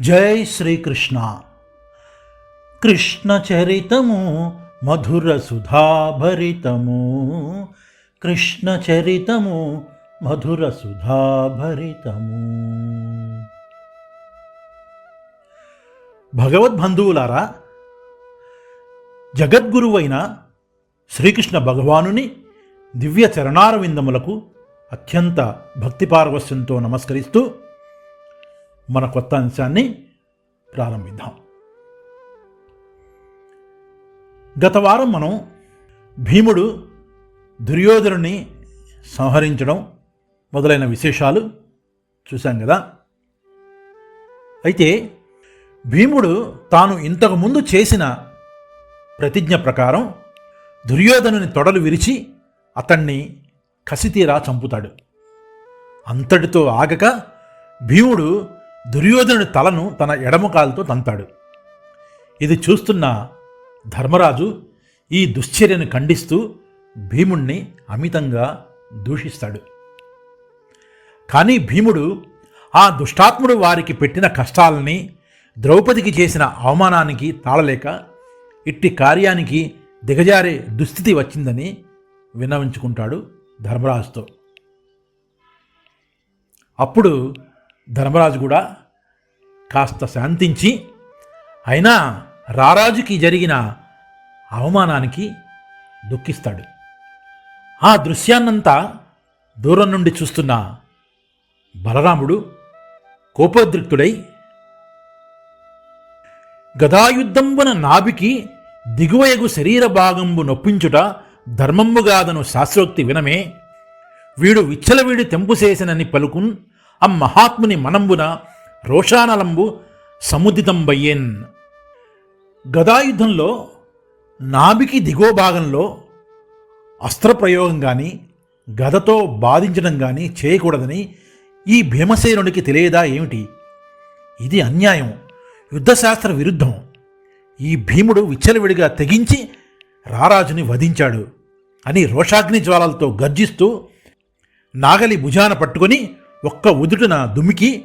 జై శ్రీకృష్ణ. కృష్ణ చరితము మధుర సుధాభరితము. కృష్ణ చరితము మధుర సుధాభరితము. భగవద్బంధువులారా జగద్గురువైన శ్రీకృష్ణ భగవానుని దివ్య చరణారవిందములకు అత్యంత భక్తిపార్వశ్యంతో నమస్కరిస్తూ మన కొత్త అంశాన్ని ప్రారంభిద్దాం. గత వారం మనం భీముడు దుర్యోధనుని సంహరించడం మొదలైన విశేషాలు చూశాం కదా. అయితే భీముడు తాను ఇంతకుముందు చేసిన ప్రతిజ్ఞ ప్రకారం దుర్యోధనుని తొడలు విరిచి అతన్ని కసితీరా చంపుతాడు. అంతటితో ఆగక భీముడు దుర్యోధనుడి తలను తన ఎడమకాలతో తంతాడు. ఇది చూస్తున్న ధర్మరాజు ఈ దుశ్చర్యను ఖండిస్తూ భీముణ్ణి అమితంగా దూషిస్తాడు. కానీ భీముడు ఆ దుష్టాత్ముడు వారికి పెట్టిన కష్టాలని ద్రౌపదికి చేసిన అవమానానికి తాళలేక ఇట్టి కార్యానికి దిగజారే దుస్థితి వచ్చిందని విన్నవించుకుంటాడు ధర్మరాజుతో. అప్పుడు ధర్మరాజు కూడా కాస్త శాంతించి అయినా రారాజుకి జరిగిన అవమానానికి దుఃఖిస్తాడు. ఆ దృశ్యాన్నంతా దూరం నుండి చూస్తున్న బలరాముడు కోపోద్రిక్తుడై గదాయుద్ధంబున నాభికి దిగువయగు శరీర భాగంబు నొప్పించుట ధర్మంబుగాదను శాస్త్రోక్తి వినమే వీడు విచ్చలవీడి తెంపు చేసినని పలుకున్ అమ్మహాత్ముని మనంబున రోషానలంబు సముదితంబయ్యేన్. గదాయుద్ధంలో నాభికి దిగువ భాగంలో అస్త్రప్రయోగం కానీ గదతో బాధించడం కానీ చేయకూడదని ఈ భీమసేనుడికి తెలియదా ఏమిటి? ఇది అన్యాయం యుద్ధశాస్త్ర విరుద్ధం. ఈ భీముడు విచ్చలవిడిగా తెగించి రారాజుని వధించాడు అని రోషాగ్ని జ్వాలలతో గర్జిస్తూ నాగలి భుజాన పట్టుకొని ఒక్క ఉదుటున దుమికి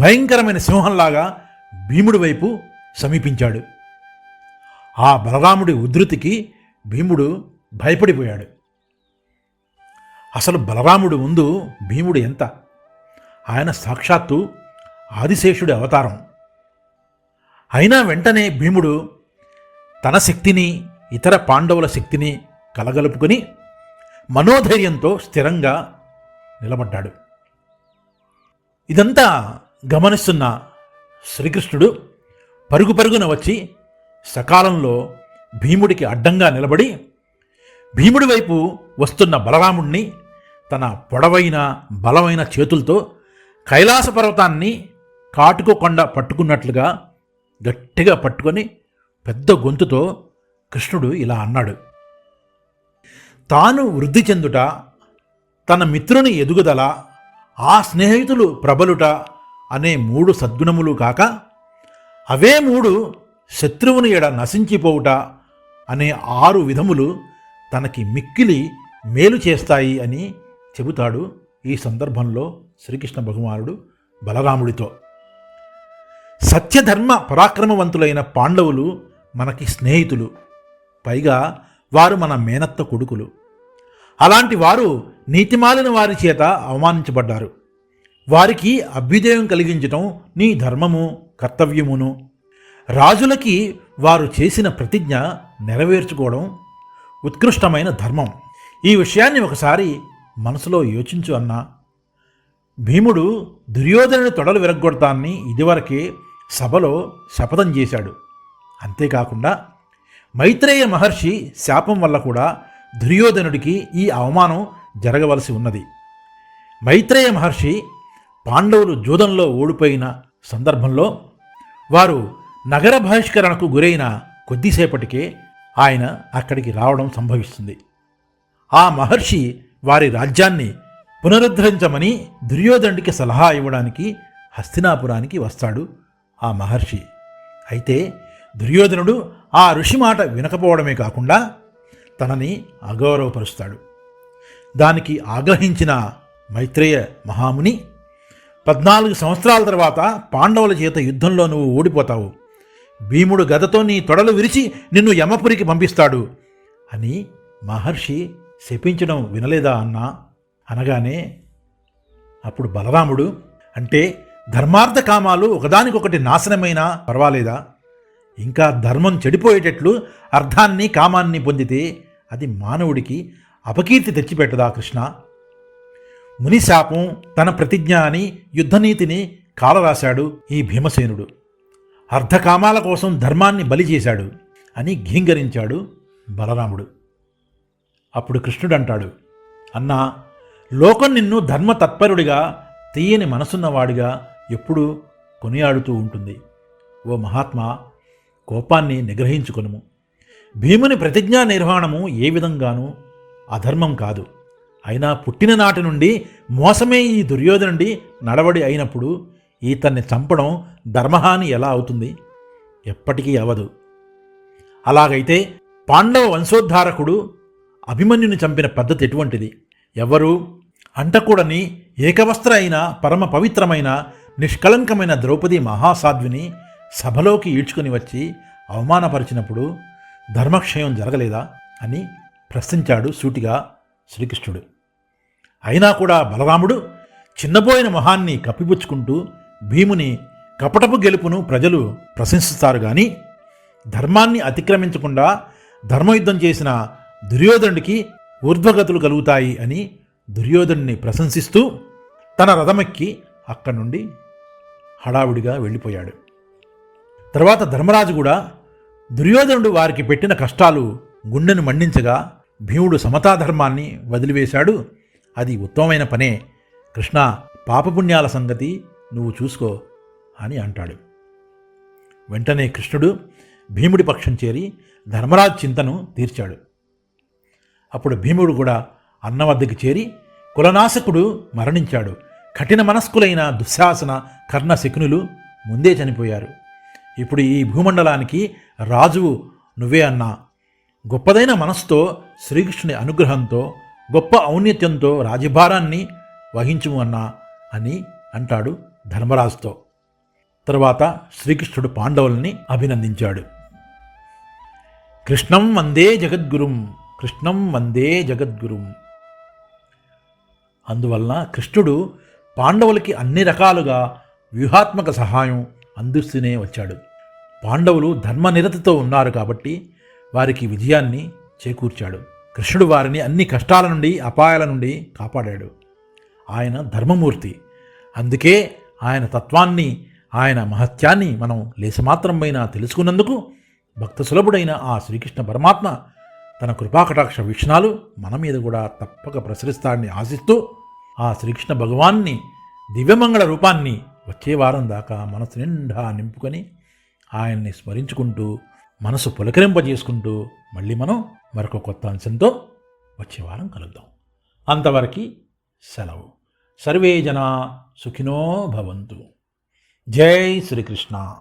భయంకరమైన సింహంలాగా భీముడి వైపు సమీపించాడు. ఆ బలరాముడి ఉధృతికి భీముడు భయపడిపోయాడు. అసలు బలరాముడు ముందు భీముడు ఎంత? ఆయన సాక్షాత్తు ఆదిశేషుడి అవతారం. అయినా వెంటనే భీముడు తన శక్తిని ఇతర పాండవుల శక్తిని కలగలుపుకొని మనోధైర్యంతో స్థిరంగా నిలబడ్డాడు. ఇదంతా గమనిస్తున్న శ్రీకృష్ణుడు పరుగు పరుగున వచ్చి సకాలంలో భీముడికి అడ్డంగా నిలబడి భీముడి వైపు వస్తున్న బలరాముణ్ణి తన పొడవైన బలమైన చేతులతో కైలాస పర్వతాన్ని కాటుకోకొండ పట్టుకున్నట్లుగా గట్టిగా పట్టుకొని పెద్ద గొంతుతో కృష్ణుడు ఇలా అన్నాడు తాను వృద్ధి చెందుట తన మిత్రుని ఎదుగుదల ఆ స్నేహితులు ప్రబలుట అనే మూడు సద్గుణములు కాక అవే మూడు శత్రువుని ఎడ నశించిపోవుట అనే ఆరు విధములు తనకి మిక్కిలి మేలు చేస్తాయి అని చెబుతాడు ఈ సందర్భంలో శ్రీకృష్ణ భగవానుడు బలరాముడితో. సత్యధర్మ పరాక్రమవంతులైన పాండవులు మనకి స్నేహితులు పైగా వారు మన మేనత్త కొడుకులు. అలాంటి వారు నీతిమాలిన వారి చేత అవమానించబడ్డారు. వారికి అభ్యుదయం కలిగించటం నీ ధర్మము కర్తవ్యమును. రాజులకి వారు చేసిన ప్రతిజ్ఞ నెరవేర్చుకోవడం ఉత్కృష్టమైన ధర్మం. ఈ విషయాన్ని ఒకసారి మనసులో యోచించు అన్నా. భీముడు దుర్యోధనుని తొడలు విరగ్గొడతాన్ని ఇదివరకే సభలో శపథం చేశాడు. అంతేకాకుండా మైత్రేయ మహర్షి శాపం వల్ల కూడా దుర్యోధనుడికి ఈ అవమానం జరగవలసి ఉన్నది. మైత్రేయ మహర్షి పాండవులు జూదంలో ఓడిపోయిన సందర్భంలో వారు నగర బహిష్కరణకు గురైన కొద్దిసేపటికే ఆయన అక్కడికి రావడం సంభవిస్తుంది. ఆ మహర్షి వారి రాజ్యాన్ని పునరుద్ధరించమని దుర్యోధనుడికి సలహా ఇవ్వడానికి హస్తినాపురానికి వస్తాడు ఆ మహర్షి. అయితే దుర్యోధనుడు ఆ ఋషి మాట వినకపోవడమే కాకుండా తనని అగౌరవపరుస్తాడు. దానికి ఆగ్రహించిన మైత్రేయ మహాముని పద్నాలుగు సంవత్సరాల తర్వాత పాండవుల చేత యుద్ధంలో నువ్వు ఓడిపోతావు. భీముడు గదతో నీ తొడలు విరిచి నిన్ను యమపురికి పంపిస్తాడు అని మహర్షి శపించడం వినలేదా అన్నా? అనగానే అప్పుడు బలరాముడు అంటే ధర్మార్థ కామాలు ఒకదానికొకటి నాశనమైనా పర్వాలేదా? ఇంకా ధర్మం చెడిపోయేటట్లు అర్థాన్ని కామాన్ని పొందితే అది మానవుడికి అపకీర్తి తెచ్చిపెట్టదా కృష్ణ? మునిశాపం తన ప్రతిజ్ఞ అని యుద్ధనీతిని కాలరాశాడు ఈ భీమసేనుడు. అర్ధకామాల కోసం ధర్మాన్ని బలి చేశాడు అని ఘీంగరించాడు బలరాముడు. అప్పుడు కృష్ణుడు అంటాడు అన్నా లోకం నిన్ను ధర్మ తత్పరుడిగా తీయని మనసున్నవాడిగా ఎప్పుడూ కొనియాడుతూ ఉంటుంది. ఓ మహాత్మా కోపాన్ని నిగ్రహించుకొనుము. భీముని ప్రతిజ్ఞా నిర్వహణము ఏ విధంగానూ అధర్మం కాదు. అయినా పుట్టిన నాటి నుండి మోసమే ఈ దుర్యోధనుడి నడవడి అయినప్పుడు ఈతన్ని చంపడం ధర్మహాని ఎలా అవుతుంది? ఎప్పటికీ అవదు. అలాగైతే పాండవ వంశోద్ధారకుడు అభిమన్యుని చంపిన పద్ధతి ఎటువంటిది? ఎవరు? అంటకూడని ఏకవస్త్ర అయిన పరమ పవిత్రమైన నిష్కళంకమైన ద్రౌపది మహాసాధ్విని సభలోకి ఈడ్చుకుని వచ్చి అవమానపరిచినప్పుడు ధర్మక్షయం జరగలేదా అని ప్రశ్నించాడు సూటిగా శ్రీకృష్ణుడు. అయినా కూడా బలరాముడు చిన్నబోయిన మొహాన్ని కప్పిపుచ్చుకుంటూ భీముని కపటపు గెలుపును ప్రజలు ప్రశంసిస్తారు గాని ధర్మాన్ని అతిక్రమించకుండా ధర్మయుద్ధం చేసిన దుర్యోధనుడికి ఊర్ధ్వగతులు కలుగుతాయి అని దుర్యోధనుని ప్రశంసిస్తూ తన రథమెక్కి అక్కడి నుండి హడావుడిగా వెళ్ళిపోయాడు. తర్వాత ధర్మరాజు కూడా దుర్యోధనుడు వారికి పెట్టిన కష్టాలు గుండెను మండించగా భీముడు సమతాధర్మాన్ని వదిలివేశాడు. అది ఉత్తమమైన పనే. కృష్ణ పాపపుణ్యాల సంగతి నువ్వు చూసుకో అని అంటాడు. వెంటనే కృష్ణుడు భీముడి పక్షం చేరి ధర్మరాజు చింతను తీర్చాడు. అప్పుడు భీముడు కూడా అన్న వద్దకు చేరి కులనాశకుడు మరణించాడు. కఠిన మనస్కులైన దుశ్శాసన కర్ణ శకునులు ముందే చనిపోయారు. ఇప్పుడు ఈ భూమండలానికి రాజువు నువ్వే అన్నా. గొప్పదైన మనస్సుతో శ్రీకృష్ణుని అనుగ్రహంతో గొప్ప ఔన్నత్యంతో రాజభారాన్ని వహించుము అన్నా అని అంటాడు ధర్మరాజుతో. తర్వాత శ్రీకృష్ణుడు పాండవుల్ని అభినందించాడు. కృష్ణం వందే జగద్గురుం కృష్ణం వందే జగద్గురుం. అందువలన కృష్ణుడు పాండవులకి అన్ని రకాలుగా వ్యూహాత్మక సహాయం అందిస్తూనే వచ్చాడు. పాండవులు ధర్మనిరతతో ఉన్నారు కాబట్టి వారికి విజయాన్ని చేకూర్చాడు. కృష్ణుడు వారిని అన్ని కష్టాల నుండి అపాయాల నుండి కాపాడాడు. ఆయన ధర్మమూర్తి. అందుకే ఆయన తత్వాన్ని ఆయన మహత్యాన్ని మనం లేసమాత్రమైనా తెలుసుకున్నందుకు భక్త సులభుడైన ఆ శ్రీకృష్ణ పరమాత్మ తన కృపాకటాక్ష వీక్షణాలు మన మీద కూడా తప్పక ప్రసరిస్తాడని ఆశిస్తూ ఆ శ్రీకృష్ణ భగవాన్ని దివ్యమంగళ రూపాన్ని వచ్చే వారం దాకా మనసు నిండా నింపుకొని ఆయన్ని స్మరించుకుంటూ మనసు పులకరింపజేసుకుంటూ మళ్ళీ మనం మరొక కొత్త అంశంతో వచ్చే వారం కలుద్దాం. అంతవరకు సెలవు. సర్వే జనా సుఖినో భవంతు. జై శ్రీకృష్ణ.